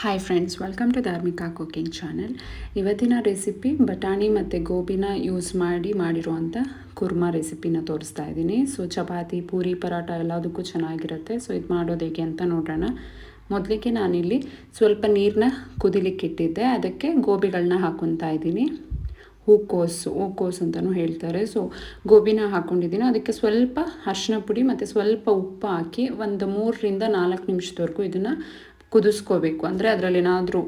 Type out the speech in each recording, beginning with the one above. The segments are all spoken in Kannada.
Hi friends welcome to Dharmika cooking channel ಇವತ್ತಿನ ರೆಸಿಪಿ ಬಟಾಣಿ ಮತ್ತು ಗೋಬಿನ ಯೂಸ್ ಮಾಡಿ ಮಾಡಿರುವಂಥ ಕುರ್ಮಾ ರೆಸಿಪಿನ ತೋರಿಸ್ತಾ ಇದ್ದೀನಿ. ಸೊ ಚಪಾತಿ, ಪೂರಿ ಪರೋಟ ಎಲ್ಲದಕ್ಕೂ ಚೆನ್ನಾಗಿರುತ್ತೆ. ಸೊ ಇದು ಮಾಡೋದು ಹೇಗೆ ಅಂತ ನೋಡೋಣ ಮೊದಲಿಗೆ ನಾನಿಲ್ಲಿ ಸ್ವಲ್ಪ ನೀರನ್ನ ಕುದಿಲಿಕ್ಕೆ ಇಟ್ಟಿದ್ದೆ. ಅದಕ್ಕೆ ಗೋಬಿಗಳನ್ನ ಹಾಕೊತಾ ಇದ್ದೀನಿ. ಹೂಕೋಸು ಹೂಕೋಸು ಅಂತಲೂ ಹೇಳ್ತಾರೆ. ಸೊ ಗೋಬಿನ ಹಾಕ್ಕೊಂಡಿದ್ದೀನಿ ಅದಕ್ಕೆ ಸ್ವಲ್ಪ ಅರಿಶಿನ ಪುಡಿ ಮತ್ತು ಸ್ವಲ್ಪ ಉಪ್ಪು ಹಾಕಿ ಒಂದು ಮೂರರಿಂದ ನಾಲ್ಕು ನಿಮಿಷದವರೆಗೂ ಇದನ್ನು ಕುದಿಸ್ಕೋಬೇಕು. ಅಂದರೆ ಅದರಲ್ಲಿ ಏನಾದರೂ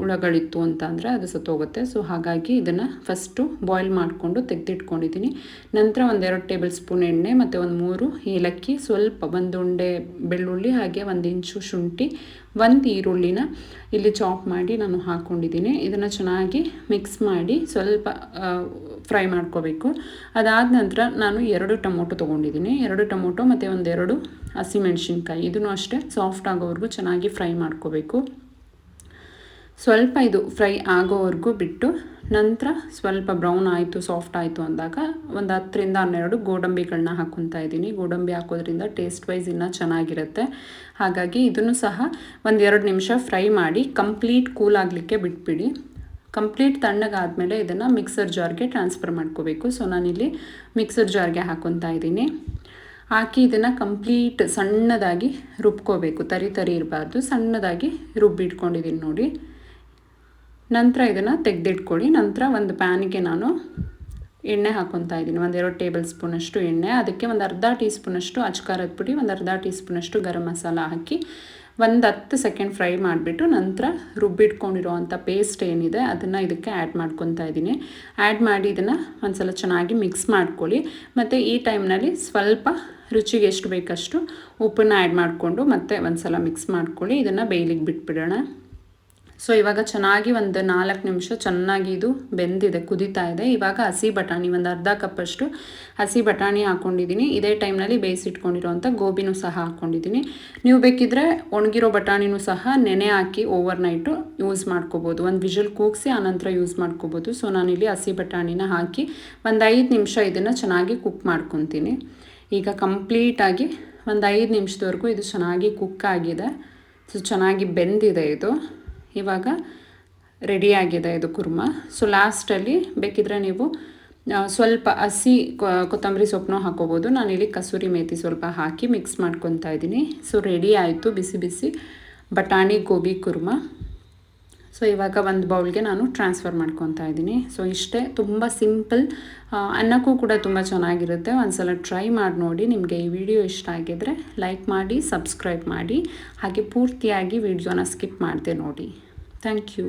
ಹುಳಗಳಿತ್ತು ಅಂತ ಅಂದರೆ ಅದು ಸತ್ತೋಗುತ್ತೆ. ಸೊ ಹಾಗಾಗಿ ಇದನ್ನು ಫಸ್ಟು ಬಾಯ್ಲ್ ಮಾಡಿಕೊಂಡು ತೆಗೆದಿಟ್ಕೊಂಡಿದ್ದೀನಿ. ನಂತರ ಒಂದೆರಡು ಟೇಬಲ್ ಸ್ಪೂನ್ ಎಣ್ಣೆ ಮತ್ತು ಒಂದು ಮೂರು ಏಲಕ್ಕಿ, ಸ್ವಲ್ಪ ಒಂದು ಉಂಡೆ ಬೆಳ್ಳುಳ್ಳಿ ಹಾಗೆ ಒಂದು ಇಂಚು ಶುಂಠಿ, ಒಂದು ಈರುಳ್ಳಿನ ಇಲ್ಲಿ ಚಾಪ್ ಮಾಡಿ ನಾನು ಹಾಕ್ಕೊಂಡಿದ್ದೀನಿ ಇದನ್ನು ಚೆನ್ನಾಗಿ ಮಿಕ್ಸ್ ಮಾಡಿ ಸ್ವಲ್ಪ ಫ್ರೈ ಮಾಡ್ಕೋಬೇಕು. ಅದಾದ ನಂತರ ನಾನು ಎರಡು ಟೊಮೊಟೊ ತೊಗೊಂಡಿದ್ದೀನಿ. ಎರಡು ಟೊಮೊಟೊ ಮತ್ತು ಒಂದೆರಡು ಹಸಿಮೆಣ್ಸಿನ್ಕಾಯಿ ಇದನ್ನು ಅಷ್ಟೇ ಸಾಫ್ಟ್ ಆಗೋವರೆಗೂ ಚೆನ್ನಾಗಿ ಫ್ರೈ ಮಾಡ್ಕೋಬೇಕು. ಸ್ವಲ್ಪ ಇದು ಫ್ರೈ ಆಗೋವರೆಗೂ ಬಿಟ್ಟು ನಂತರ ಸ್ವಲ್ಪ ಬ್ರೌನ್ ಆಯಿತು ಸಾಫ್ಟ್ ಆಯಿತು ಅಂದಾಗ ಒಂದು ಹತ್ತರಿಂದ ಹನ್ನೆರಡು ಗೋಡಂಬಿಗಳನ್ನ ಹಾಕ್ಕೊತಾ ಇದ್ದೀನಿ. ಗೋಡಂಬಿ ಹಾಕೋದ್ರಿಂದ ಟೇಸ್ಟ್ ವೈಸ್ ಇನ್ನೂ ಚೆನ್ನಾಗಿರುತ್ತೆ. ಹಾಗಾಗಿ ಇದನ್ನು ಸಹ ಒಂದು ಎರಡು ನಿಮಿಷ ಫ್ರೈ ಮಾಡಿ ಕಂಪ್ಲೀಟ್ ಕೂಲ್ ಆಗಲಿಕ್ಕೆ ಬಿಟ್ಬಿಡಿ. ಕಂಪ್ಲೀಟ್ ತಣ್ಣಗಾದಮೇಲೆ ಇದನ್ನು ಮಿಕ್ಸರ್ ಜಾರ್ಗೆ ಟ್ರಾನ್ಸ್ಫರ್ ಮಾಡ್ಕೋಬೇಕು. ಸೊ ನಾನಿಲ್ಲಿ ಮಿಕ್ಸರ್ ಜಾರ್ಗೆ ಹಾಕ್ಕೊತಾ ಇದ್ದೀನಿ. ಹಾಕಿ ಇದನ್ನು ಕಂಪ್ಲೀಟ್ ಸಣ್ಣದಾಗಿ ರುಬ್ಕೋಬೇಕು. ತರಿ ತರಿ ಇರಬಾರ್ದು. ಸಣ್ಣದಾಗಿ ರುಬ್ಬಿಟ್ಕೊಂಡಿದ್ದೀನಿ ನೋಡಿ. ನಂತರ ಇದನ್ನು ತೆಗೆದಿಟ್ಕೊಳ್ಳಿ. ನಂತರ ಒಂದು ಪ್ಯಾನಿಗೆ ನಾನು ಎಣ್ಣೆ ಹಾಕ್ಕೊತಾ ಇದ್ದೀನಿ. ಒಂದೆರಡು ಟೇಬಲ್ ಸ್ಪೂನಷ್ಟು ಎಣ್ಣೆ, ಅದಕ್ಕೆ ಒಂದು ಅರ್ಧ ಟೀ ಸ್ಪೂನಷ್ಟು ಅಚ್ಕಾರದ ಪುಡಿ, ಒಂದು ಅರ್ಧ ಟೀ ಸ್ಪೂನಷ್ಟು ಗರಂ ಮಸಾಲ ಹಾಕಿ ಒಂದು ಹತ್ತು ಸೆಕೆಂಡ್ ಫ್ರೈ ಮಾಡಿಬಿಟ್ಟು ನಂತರ ರುಬ್ಬಿಟ್ಕೊಂಡಿರೋವಂಥ ಪೇಸ್ಟ್ ಏನಿದೆ, ಅದನ್ನು ಇದಕ್ಕೆ ಆ್ಯಡ್ ಮಾಡ್ಕೊತಾ ಇದ್ದೀನಿ. ಆ್ಯಡ್ ಮಾಡಿ ಇದನ್ನು ಒಂದು ಸಲ ಚೆನ್ನಾಗಿ ಮಿಕ್ಸ್ ಮಾಡ್ಕೊಳ್ಳಿ. ಮತ್ತು ಈ ಟೈಮ್ನಲ್ಲಿ ಸ್ವಲ್ಪ ರುಚಿಗೆ ಎಷ್ಟು ಬೇಕಷ್ಟು ಉಪ್ಪನ್ನು ಆ್ಯಡ್ ಮಾಡಿಕೊಂಡು ಮತ್ತೆ ಒಂದು ಸಲ ಮಿಕ್ಸ್ ಮಾಡ್ಕೊಳ್ಳಿ. ಇದನ್ನು ಬೇಯ್ಲಿಕ್ಕೆ ಬಿಟ್ಬಿಡೋಣ. ಸೊ ಇವಾಗ ಚೆನ್ನಾಗಿ ಒಂದು ನಾಲ್ಕು ನಿಮಿಷ ಚೆನ್ನಾಗಿ ಇದು ಬೆಂದಿದೆ, ಕುದೀತಾ ಇದೆ. ಇವಾಗ ಹಸಿ ಬಟಾಣಿ, ಒಂದು ಅರ್ಧ ಕಪ್ಪಷ್ಟು ಹಸಿ ಬಟಾಣಿ ಹಾಕ್ಕೊಂಡಿದ್ದೀನಿ ಇದೇ ಟೈಮ್ನಲ್ಲಿ ಬೇಯಿಸಿಟ್ಕೊಂಡಿರೋಂಥ ಗೋಬಿನೂ ಸಹ ಹಾಕ್ಕೊಂಡಿದ್ದೀನಿ ನೀವು ಬೇಕಿದ್ದರೆ ಒಣಗಿರೋ ಬಟಾಣಿನೂ ಸಹ ನೆನೆ ಹಾಕಿ ಓವರ್ ನೈಟು ಯೂಸ್ ಮಾಡ್ಕೋಬೋದು. ಒಂದು ವಿಷಲ್ ಕೂಗಿಸಿ ಆನಂತರ ಯೂಸ್ ಮಾಡ್ಕೋಬೋದು. ಸೊ ನಾನಿಲ್ಲಿ ಹಸಿ ಬಟಾಣಿನ ಹಾಕಿ ಒಂದು ಐದು ನಿಮಿಷ ಇದನ್ನು ಚೆನ್ನಾಗಿ ಕುಕ್ ಮಾಡ್ಕೊತೀನಿ. ಈಗ ಕಂಪ್ಲೀಟಾಗಿ ಒಂದು ಐದು ನಿಮಿಷದವರೆಗೂ ಇದು ಚೆನ್ನಾಗಿ ಕುಕ್ ಆಗಿದೆ. ಸೊ ಚೆನ್ನಾಗಿ ಬೆಂದಿದೆ ಇದು. ಇವಾಗ ಆಗಿದೆ ಇದು ಕುರ್ಮ. ಸೊ ಲಾಸ್ಟಲ್ಲಿ ಬೇಕಿದ್ರೆ ನೀವು ಸ್ವಲ್ಪ ಹಸಿ ಕೊತ್ತಂಬರಿ ಸೊಪ್ಪನ್ನು ಹಾಕೋಬೋದು. ನಾನಿಲ್ಲಿ ಕಸೂರಿ ಮೇಥಿ ಸ್ವಲ್ಪ ಹಾಕಿ ಮಿಕ್ಸ್ ಮಾಡ್ಕೊತಾ ಇದ್ದೀನಿ. ಸೊ ರೆಡಿ ಆಯಿತು ಬಿಸಿ ಬಿಸಿ ಬಟಾಣಿ, ಗೋಬಿ, ಕುರ್ಮ. ಸೊ ಇವಾಗ ಒಂದು ಬೌಲ್ಗೆ ನಾನು ಟ್ರಾನ್ಸ್ಫರ್ ಮಾಡ್ಕೊತಾ ಇದ್ದೀನಿ. ಸೊ ಇಷ್ಟೇ ತುಂಬ ಸಿಂಪಲ್ ಅನ್ನಕ್ಕೂ ಕೂಡ ತುಂಬ ಚೆನ್ನಾಗಿರುತ್ತೆ. ಒಂದು ಸಲ ಟ್ರೈ ಮಾಡಿ ನೋಡಿ ನಿಮಗೆ ಈ ವಿಡಿಯೋ ಇಷ್ಟ ಆಗಿದ್ದರೆ ಲೈಕ್ ಮಾಡಿ ಸಬ್ಸ್ಕ್ರೈಬ್ ಮಾಡಿ. ಹಾಗೆ ಪೂರ್ತಿಯಾಗಿ ವಿಡಿಯೋನ ಸ್ಕಿಪ್ ಮಾಡಿದೆ ನೋಡಿ. Thank you